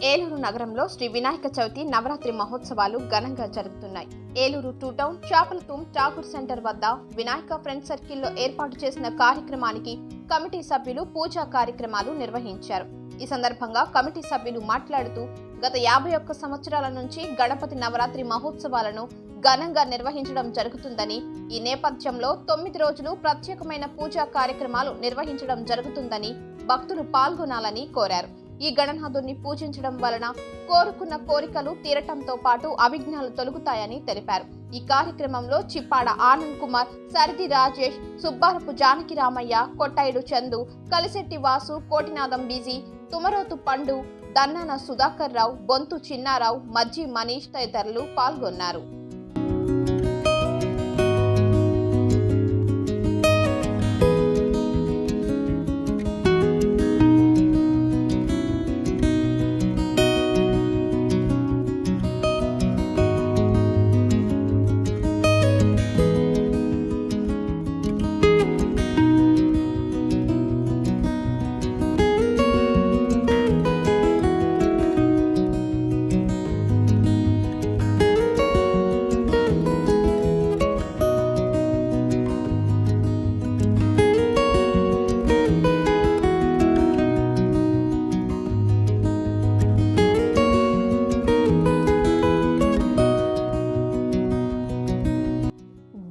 ఏలూరు నగరంలో శ్రీ వినాయక చవితి నవరాత్రి మహోత్సవాలు ఘనంగా జరుగుతున్నాయి ఏలూరు టూ టౌన్ చాపలతూమ్ ఠాకూర్ సెంటర్ వద్ద వినాయక ఫ్రెండ్ సర్కిల్లో ఏర్పాటు చేసిన కార్యక్రమానికి కమిటీ సభ్యులు పూజా కార్యక్రమాలు నిర్వహించారు. ఈ సందర్భంగా కమిటీ సభ్యులు మాట్లాడుతూ గత యాభై ఒక్క సంవత్సరాల నుంచి గణపతి నవరాత్రి మహోత్సవాలను ఘనంగా నిర్వహించడం జరుగుతుందని ఈ నేపథ్యంలో తొమ్మిది రోజులు ప్రత్యేకమైన పూజా కార్యక్రమాలు నిర్వహించడం జరుగుతుందని భక్తులు పాల్గొనాలని కోరారు. ఈ గణనాథుడిని పూజించడం వలన కోరుకున్న కోరికలు తీరటంతో పాటు అభిజ్ఞాలు తొలుగుతాయని తెలిపారు. ఈ కార్యక్రమంలో చిప్పాడ ఆనంద్ కుమార్ సరిది రాజేష్ సుబ్బారపు జానకి రామయ్య కొట్టాయిడు చందు కలిశెట్టి వాసు కోటినాథం బీజీ తుమరోతు పండు దన్నాన సుధాకర్ రావు బొంతు చిన్నారావు మజ్జి మనీష్ తదితరులు పాల్గొన్నారు.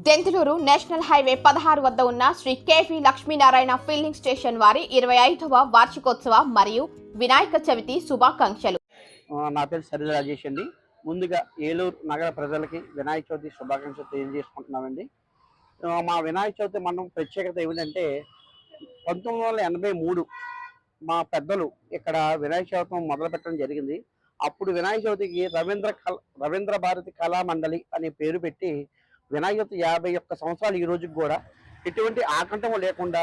దెంతులూరు నేషనల్ హైవే పదహారు వద్ద ఉన్న Shri KV Lakshminarayana filling station వారి ఇరవై ఐదవ వార్షికోత్సవ మరియు వినాయక చవితి శుభాకాంక్షలు. నా పేరు సరిత రాజేష్ అండి. ముందుగా ఏలూరు నగర ప్రజలకి వినాయక చవితి శుభాకాంక్షలు తెలియజేసుకుంటున్నామండి. మా వినాయక చవితి మనం ప్రత్యేకత ఏమిటంటే పంతొమ్మిది వందల ఎనభై మూడు మా పెద్దలు ఇక్కడ వినాయక చవితి మొదలు పెట్టడం జరిగింది. అప్పుడు వినాయక చవితికి రవీంద్ర కళ రవీంద్ర భారతి కళా మండలి అనే పేరు పెట్టి వినాయక చవితి యాభై ఒక్క సంవత్సరాలు ఈ రోజుకి కూడా ఎటువంటి ఆకంఠము లేకుండా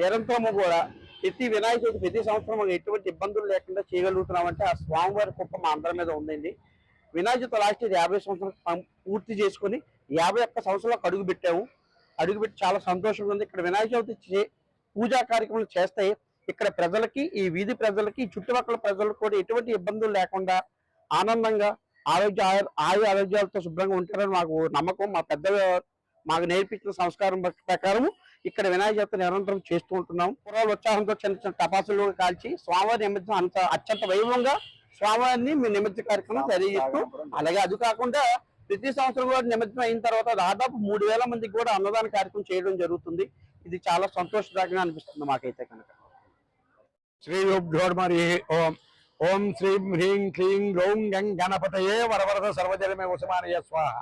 నిరంతరము కూడా ప్రతి వినాయక చవితి ప్రతి సంవత్సరం ఎటువంటి ఇబ్బందులు లేకుండా చేయగలుగుతున్నామంటే ఆ స్వామివారి కుప్ప మా అందరి మీద ఉందండి. వినాయక చవితి లాస్ట్ ఇయర్ యాభై సంవత్సరాలు పూర్తి చేసుకుని యాభై ఒక్క సంవత్సరాలకు అడుగు పెట్టాము అడుగు పెట్టి చాలా సంతోషంగా ఉంది. ఇక్కడ వినాయక చవితి పూజా కార్యక్రమాలు చేస్తే ఇక్కడ ప్రజలకి ఈ వీధి ప్రజలకి చుట్టుపక్కల ప్రజలకు కూడా ఎటువంటి ఇబ్బందులు లేకుండా ఆనందంగా ఆరోగ్య ఆయు- ఆయు ఆరోగ్యాలతో శుభ్రంగా ఉంటారని మాకు నమ్మకం. మా పెద్దలు మాకు నేర్పించిన సంస్కారం ప్రకారం ఇక్కడ వినాయక చవితి నిరంతరం చేస్తూ ఉంటున్నాం. కుర్రాళ్ళు ఉత్సాహంతో చిన్న చిన్న టపాసులు కాల్చి స్వామివారి నిమిత్తం అంత అత్యంత వైభవంగా స్వామివారిని మీ నిమిత్త కార్యక్రమం తెలియజేస్తూ అలాగే అది కాకుండా ప్రతి సంవత్సరం కూడా నిమజ్జనం అయిన తర్వాత దాదాపు మూడు వేల మందికి కూడా అన్నదాన కార్యక్రమం చేయడం జరుగుతుంది. ఇది చాలా సంతోషదాయకంగా అనిపిస్తుంది మాకైతే కనుక. శ్రీ యోగ్యోర్మరి ఓం. ఓం శ్రీం హ్రీం క్లీం గ్లౌం గం గణపతయే వరవరద సర్వజనమే ఉసమానయ స్వాహ.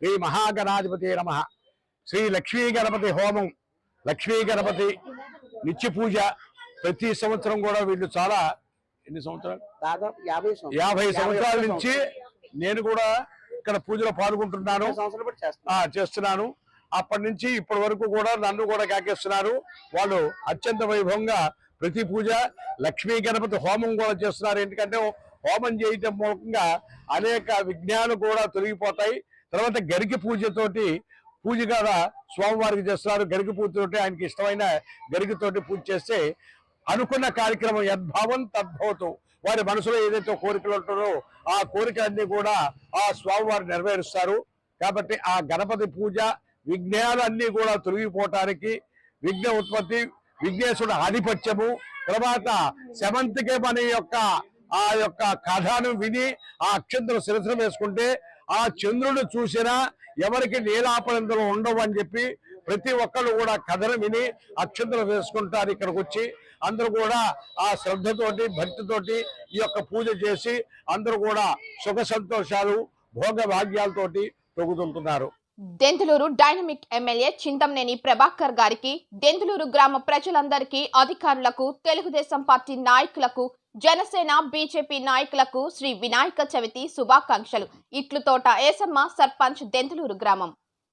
శ్రీ మహాగణాధిపతి నమ. శ్రీ లక్ష్మీ గణపతి హోమం లక్ష్మీ గణపతి నిత్య పూజ ప్రతి సంవత్సరం కూడా వీళ్ళు చాలా ఎన్ని సంవత్సరాలు? దాదాపు యాభై సంవత్సరాలు. నుంచి నేను కూడా ఇక్కడ పూజలో పాల్గొంటున్నాను. చేస్తున్నాను. అప్పటి నుంచి ఇప్పటి వరకు కూడా నన్ను కూడా కాకేస్తున్నారు. వాళ్ళు అత్యంత వైభవంగా ప్రతి పూజ లక్ష్మీ గణపతి హోమం కూడా చేస్తున్నారు. ఎందుకంటే హోమం చేయటం మూలంగా అనేక విజ్ఞానం కూడా తొలగిపోతాయి. తర్వాత గరికి పూజతోటి పూజ కూడా స్వామివారికి చేస్తున్నారు. గరికి పూజతోటి ఆయనకి ఇష్టమైన గరికతోటి పూజ చేస్తే అనుకున్న కార్యక్రమం యద్భావం తద్భవతం. వారి మనసులో ఏదైతే కోరికలు ఉంటుందో ఆ కోరికలన్నీ కూడా ఆ స్వామివారు నెరవేరుస్తారు. కాబట్టి ఆ గణపతి పూజ విఘ్నాలన్నీ కూడా తొలగిపోవటానికి విఘ్న ఉత్పత్తి విఘ్నేశ్వరుడు ఆధిపత్యము. తర్వాత శమంతికే మన యొక్క ఆ యొక్క కథను విని ఆ అక్షంతలు శిరసన వేసుకుంటే ఆ చంద్రుడు చూసినా ఎవరికి నీలాపనందలు ఉండవు అని చెప్పి ప్రతి ఒక్కరు కూడా కథను విని అక్షంతలు వేసుకుంటారు ఇక్కడికి వచ్చి అందరూ కూడా ఆ శ్రద్ధతోటి భక్తితోటి ఈ యొక్క పూజ చేసి అందరూ కూడా సుఖ సంతోషాలు భోగ భాగ్యాలతోటి తొగుతుంటున్నారు. దెంతులూరు డైనమిక్ ఎమ్మెల్యే చింతమనేని ప్రభాకర్ గారికి దెంతులూరు గ్రామ ప్రజలందరికీ అధికారులకు తెలుగుదేశం పార్టీ నాయకులకు జనసేన బీజేపీ నాయకులకు శ్రీ వినాయక చవితి శుభాకాంక్షలు. ఇట్లు తోట ఏసమ్మ సర్పంచ్ దెంతులూరు గ్రామం.